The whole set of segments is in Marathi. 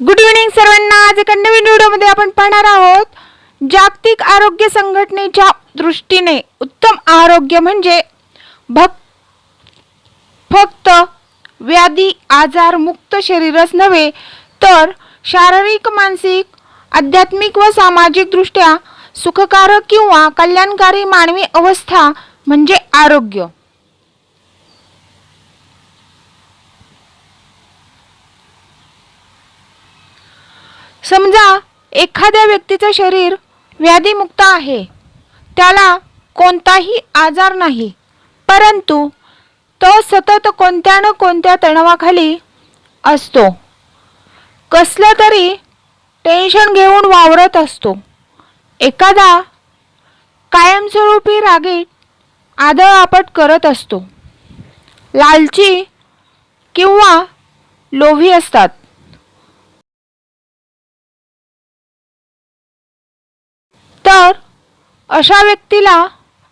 गुड इव्हनिंग सर्वांना. आज एका नवीन व्हिडिओमध्ये आपण पाहणार आहोत जागतिक आरोग्य संघटनेच्या दृष्टीने उत्तम आरोग्य म्हणजे भक् फक्त व्याधी आजार मुक्त शरीरच नव्हे तर शारीरिक मानसिक आध्यात्मिक व सामाजिक दृष्ट्या सुखकारक किंवा कल्याणकारी मानवी अवस्था म्हणजे आरोग्य. समजा एखाद्या व्यक्तीचं शरीर व्याधीमुक्त आहे त्याला कोणताही आजार नाही परंतु तो सतत कोणत्या न कोणत्या तणावाखाली असतो. कसलं तरी टेन्शन घेऊन वावरत असतो. एखादा कायमस्वरूपी रागीट आदळ आपट करत असतो. लालची किंवा लोभी असतात. तर अशा व्यक्तीला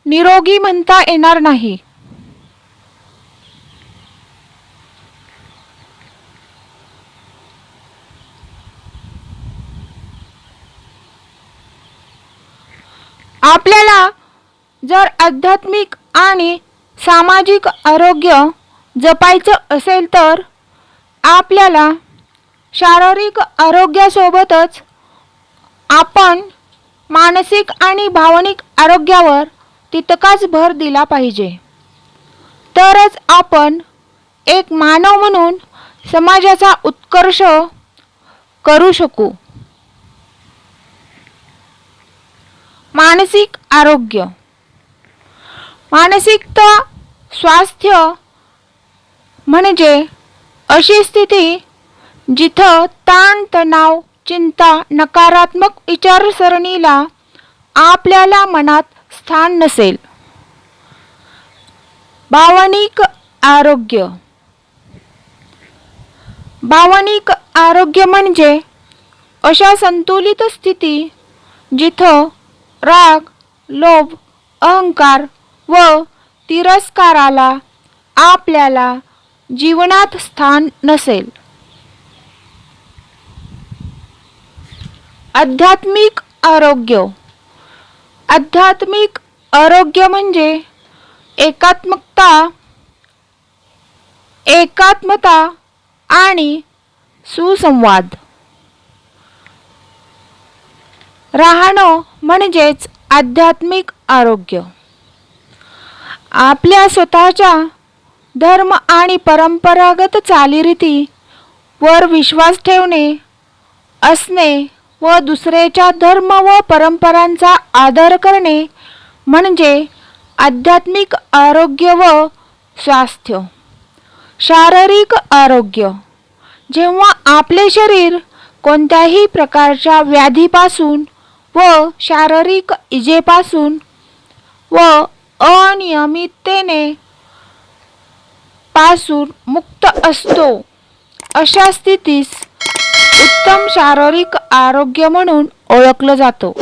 निरोगी म्हणता येणार नाही. आपल्याला जर आध्यात्मिक आणि सामाजिक आरोग्य जपायचं असेल तर आपल्याला शारीरिक आरोग्यासोबतच आपण मानसिक आणि भावनिक आरोग्यावर तितकाच भर दिला पाहिजे. तरच आपण एक मानव म्हणून समाजाचा उत्कर्ष करू शकू. मानसिक आरोग्य. मानसिकता स्वास्थ्य म्हणजे अशी स्थिती जिथं ताणतणाव चिंता नकारात्मक विचारसरणीला आपल्याला मनात स्थान नसेल. भावनिक आरोग्य. भावनिक आरोग्य म्हणजे अशा संतुलित स्थिती जिथं राग लोभ अहंकार व तिरस्काराला आपल्याला जीवनात स्थान नसेल. आध्यात्मिक आरोग्य. आध्यात्मिक आरोग्य म्हणजे एकात्मकता एकात्मता आणि सुसंवाद. राहणं म्हणजेच आध्यात्मिक आरोग्य. आपल्या स्वतःच्या धर्म आणि परंपरागत चालीरीती वर विश्वास ठेवणे असणे व दुसऱ्याच्या धर्म व परंपरांचा आदर करणे म्हणजे आध्यात्मिक आरोग्य व स्वास्थ्य. शारीरिक आरोग्य. जेव्हा आपले शरीर कोणत्याही प्रकारच्या व्याधीपासून व शारीरिक इजेपासून व अनियमिततेने पासून मुक्त असतो अशा स्थितीस उत्तम शारीरिक आरोग्य म्हणून ओळखलं जातं.